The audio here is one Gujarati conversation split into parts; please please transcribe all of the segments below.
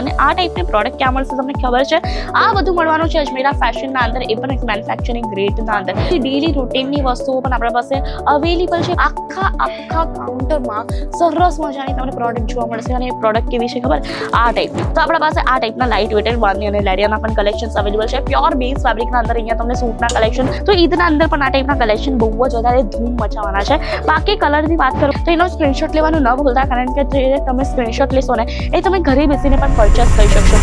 અને આ ટાઈપની પ્રોડક્ટ ક્યાં મળશે તમને ખબર છે? આ બધું મળવાનું છે અજમેરા ફેશનના અંદર, એ પણ એક મેન્યુફેક્ચરિંગ ગ્રેડના અંદર. ડેલી રૂટીનની વસ્તુઓ પણ આપણા પાસે અવેલેબલ છે. આખા આખા કાઉન્ટરમાં સરસ મજાની તમને પ્રોડક્ટ જોવા મળશે અને એ પ્રોડક્ટ કેવી છે ખબર? આ ટાઈપની તો આપણા પાસે આ ટાઈપના લાઇટ વેટેડ વારની અને લેડિયાના પણ કલેક્શન અવેલેબલ છે. પ્યોર બેઝ ફેબ્રિકના અંદર અહીંયા તમને સૂટના કલેક્શન તો ઈદના અંદર પણ આ ટાઈપના કલેક્શન બહુ જ વધારે ધૂમ મચાવવાના છે. બાકી કલરની વાત કરું તો એનો સ્ક્રીનશોટ લેવાનું ન ભૂલતા, કારણ કે જે તમે સ્ક્રીનશોટ લેશો ને, એ તમે ઘરે બેસીને પણ પરચેસ કરી શકશો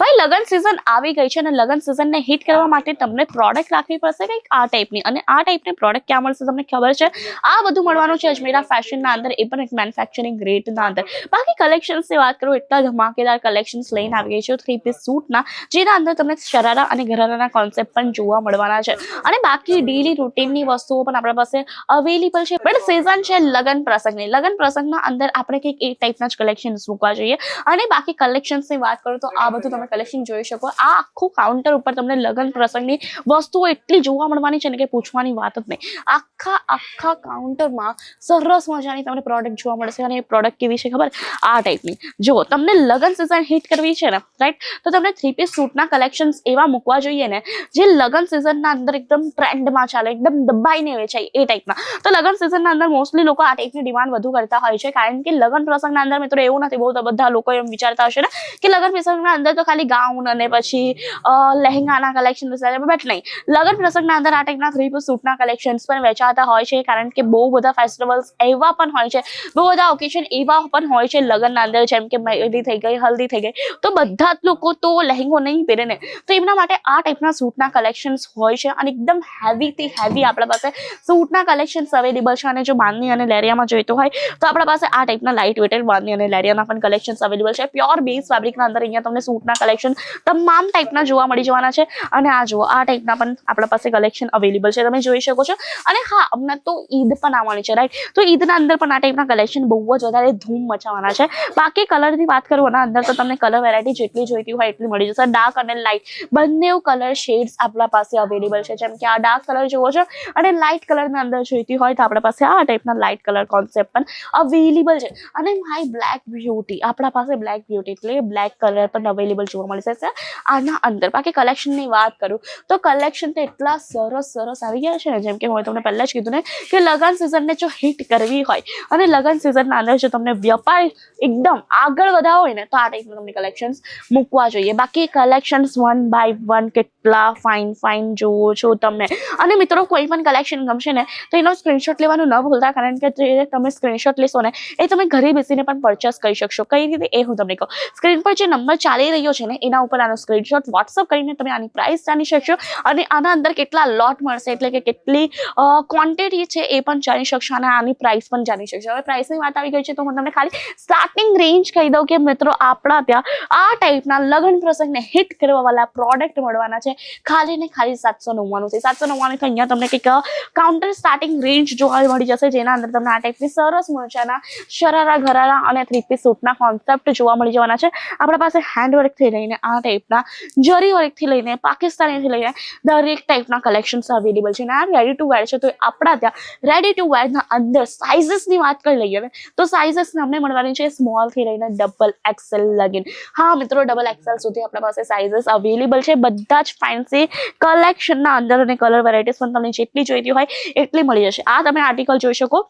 ભાઈ લગન સિઝન આવી ગઈ છે અને લગન સિઝનને હિટ કરવા માટે તમને પ્રોડક્ટ રાખવી પડશે કંઈક આ ટાઈપની અને આ ટાઈપની પ્રોડક્ટ ક્યાં મળશે તમને ખબર છે? આ બધું મળવાનું છે અજમેરા ફેશનના અંદર. એ પણ એક મેન્યુફેક્ચરિંગ ગ્રેડના અંદર. બાકી કલેક્શન્સની વાત કરું, એટલા ધમાકેદાર કલેક્શન્સ લઈને આવી ગઈ છે થ્રી પીસ સૂટના જેના અંદર તમને શરારા અને ઘરારાના કોન્સેપ્ટ પણ જોવા મળવાના છે. અને બાકી ડેલી રૂટીનની વસ્તુઓ પણ આપણા પાસે અવેલેબલ છે. પણ સિઝન છે લગન પ્રસંગની. લગન પ્રસંગના અંદર આપણે કંઈક એ ટાઈપના જ કલેક્શન્સ મૂકવા જોઈએ. અને બાકી કલેક્શન્સની વાત કરું તો આ બધું તમે કલેક્શન જોઈ શકો. આ આખું કાઉન્ટર ઉપર તમને લગન પ્રસંગની વસ્તુઓ એટલી જોવા મળવાની છે ને કે પૂછવાની વાત જ નહીં. આખા આખા કાઉન્ટરમાં સરસ મજાની તમને પ્રોડક્ટ જોવા મળશે અને એ પ્રોડક્ટ કેવી છે ખબર? આ ટાઈપની જો, તમને લગન સિઝન હિટ કરવી છે ને રાઈટ તો તમને થ્રી પીસ સૂટના કલેક્શન્સ એવા મૂકવા જોઈએ ને, જે લગન સિઝનના અંદર એકદમ ટ્રેન્ડમાં ચાલે, એકદમ દબાઈને વેચાય એ ટાઈપના તો લગન સિઝનના અંદર મોસ્ટલી લોકો આ ટાઈપની ડિમાન્ડ વધુ કરતા હોય છે, કારણ કે લગન પ્રસંગના અંદર મિત્રો એવું નથી, બહુ બધા લોકો એમ વિચારતા હશે ને, કે લગન પ્રસંગના અંદર તો ખાલી ગાઉન અને પછી લહેંગાના કલેક્શન બટ નહીં. લગન પ્રસંગના અંદર આ ટાઈપના થ્રી પીસ સૂટના કલેક્શન્સ પણ વેચાતા હોય છે, કારણ કે બહુ બધા ફેસ્ટિવલ્સ એવા પણ હોય છે, બહુ બધા ઓકેશન એવા પણ હોય છે લગ્નના અંદર, જેમ કે મહેંદી થઈ ગઈ, હલ્દી થઈ ગઈ, તો બધા જ લોકો તો લહેંગો નહીં પહેરે ને. તો એમના માટે આ ટાઈપના સૂટના કલેક્શન્સ હોય છે અને એકદમ હેવીથી હેવી આપણા પાસે સૂટના કલેક્શન્સ અવેલેબલ છે અને જો બાંધની અને લેરિયામાં જોઈતો હોય, તો આપણા પાસે આ ટાઈપના લાઇટ વેટેડ બાંધણી અને લેરિયાના પણ કલેક્શન્સ અવેલેબલ છે. પ્યોર બેઝ ફેબ્રિકના અંદર અહીંયા તમને સૂટના કલેક્શન તમામ ટાઈપના જોવા મળી જવાના છે. અને આ જુઓ, આ ટાઈપના પણ આપણા પાસે કલેક્શન અવેલેબલ છે. તમે જોઈ શકો છો. અને હા, હમણાં તો ઈદ પણ આવવાની છે રાઈટ તો ઈદના અંદર પણ આ ટાઈપના કલેક્શન બહુ જ વધારે ધૂમ મચાવવાના છે. બાકી કલરની વાત કરું એના અંદર તો તમને કલર વેરાયટી જેટલી જોઈતી હોય એટલી મળી જશે. ડાર્ક અને લાઇટ બંને કલર શેડ્સ આપણા પાસે અવેલેબલ છે. જેમ કે આ ડાર્ક કલર જોવો છો. અને લાઇટ કલરના અંદર જોઈતી હોય તો આપણા પાસે આ ટાઈપના લાઇટ કલર કોન્સેપ્ટ પણ અવેલેબલ છે. અને માય બ્લેક બ્યુટી આપણા પાસે બ્લેક બ્યુટી એટલે બ્લેક કલર પણ અવેલેબલ જોવા મળી જશે આના અંદર બાકી કલેક્શનની વાત કરું, તો કલેક્શન તો એટલા સરસ સરસ આવી ગયા છે ને, જેમ કે હું તમને પહેલાં જ કીધું ને, કે લગન સિઝનને જો હિટ કરવી હોય, અને લગન સિઝનના અંદર જો તમને વ્યાપાર એકદમ આગળ વધા હોય ને, તો આ ટાઈપનું તમને કલેક્શન્સ મૂકવા જોઈએ. બાકી કલેક્શન્સ વન બાય વન કેટલા ફાઇન ફાઇન જુઓ છો તમે. અને મિત્રો, કોઈ પણ કલેક્શન ગમશે ને, તો એનો સ્ક્રીનશોટ લેવાનું ન ભૂલતા, કારણ કે જે તમે સ્ક્રીનશોટ લેશો ને, એ તમે ઘરે બેસીને પણ પરચેસ કરી શકશો. કઈ રીતે? એ હું તમને કહું. સ્ક્રીન પર જે નંબર ચાલી રહ્યો છે ને એના ઉપર આનો સ્ક્રીનશોટ વોટ્સઅપ કરીને તમે આની પ્રાઇસ જાણી શકશો અને આના અંદર કેટલા લોટ મળશે, એટલે કે કેટલી ક્વોન્ટિટી છે એ પણ જાણી શકશો અને આની પ્રાઇસ પણ જાણી શકશો. હવે પ્રાઇસની વાત આવી ગઈ છે તો હું તમને ખાલી સ્ટાર્ટિંગ રેન્જ કહી દઉં કે મિત્રો આપણા ત્યાં આ ટાઈપના લગ્ન પ્રસંગને હિટ કરવાવાળા પ્રોડક્ટ મળવાના છે. ખાલી ને ખાલી સાતસો નવ્વાણુંથી સાતસો નવ્વાણું અહીંયા તમને કંઈક કાઉન્ટર સ્ટાર્ટિંગ રેન્જ જોવા મળી જશે, જેના અંદર તમને આ ટાઈપની સરસ મજાના શરારા ઘરારા અને થ્રી પીસ સૂટના કોન્સેપ્ટ જોવા મળી જવાના છે. આપણા પાસે હેન્ડ વર્કથી લઈને આ ટાઈપના જરી વર્કથી લઈને પાકિસ્તાનીથી લઈને દરેક ટાઈપના કલેક્શન્સ અવેલેબલ છે. અને આ રેડી ટુ વેર છે તો આપણા ત્યાં રેડી ટુ વેરના અંદર સાઇઝિસની વાત કરી લઈએ ને તો સાઇઝિસ અમને મળવાની છે સ્મોલથી લઈને ડબલ એક્સેલ લગીન. હા મિત્રો ડબલ એક્સેલ સુધી આપણા પાસે સાઇઝિસ અવેલેબલ છે. બધા જ ફેન્સી કલેક્શનના અંદર અને કલર વેરાયટીઝ પણ તમને જેટલી જોઈતી હોય એટલી મળી જશે. આ તમે આર્ટિકલ જોઈ શકો.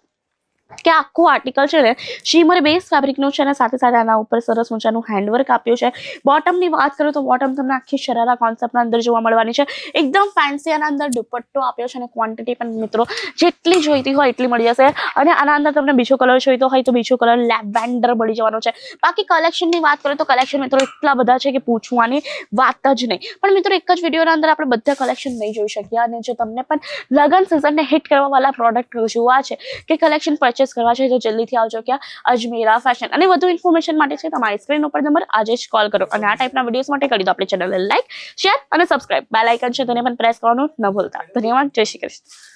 કે આખું આર્ટિકલ છે ને શીમર બેઝ ફેબ્રિકનું છે અને સાથે સાથે આના ઉપર સરસ મજાનું હેન્ડવર્ક આપ્યું છે. બોટમની વાત કરું તો બોટમ તમને આખી શરારા કોન્સેપ્ટના અંદર જોવા મળવાની છે. એકદમ ફેન્સી આના અંદર દુપટ્ટો આપ્યો છે અને ક્વોન્ટિટી પણ મિત્રો જેટલી જોઈતી હોય એટલી મળી જશે. અને આના અંદર તમને બીજો કલર જોઈતો હોય તો બીજો કલર લેવેન્ડર મળી જવાનો છે. બાકી કલેક્શનની વાત કરું તો કલેક્શન મિત્રો એટલા બધા છે કે પૂછવાની વાત જ નહીં. પણ મિત્રો એક જ વિડીયોના અંદર આપણે બધા કલેક્શન નહીં જોઈ શકીએ. અને જો તમને પણ લગન સિઝનને હિટ કરવા વાળા પ્રોડક્ટ જોવા છે, કે કલેક્શન પરચેસ કરવા છે, તો જલ્દીથી આવજો ક્યાં? અજમેરા ફેશન અને વધુ ઇન્ફોર્મેશન માટે છે તમારી સ્ક્રીન ઉપર નંબર આજે જ કોલ કરો. અને આ ટાઈપના વિડીયોઝ માટે કરી દો આપણી ચેનલને લાઈક શેર અને સબસ્ક્રાઇબ બેલ આઇકન છે તેને પણ પ્રેસ કરવાનું ન ભૂલતા. ધન્યવાદ. જય શ્રી કૃષ્ણ.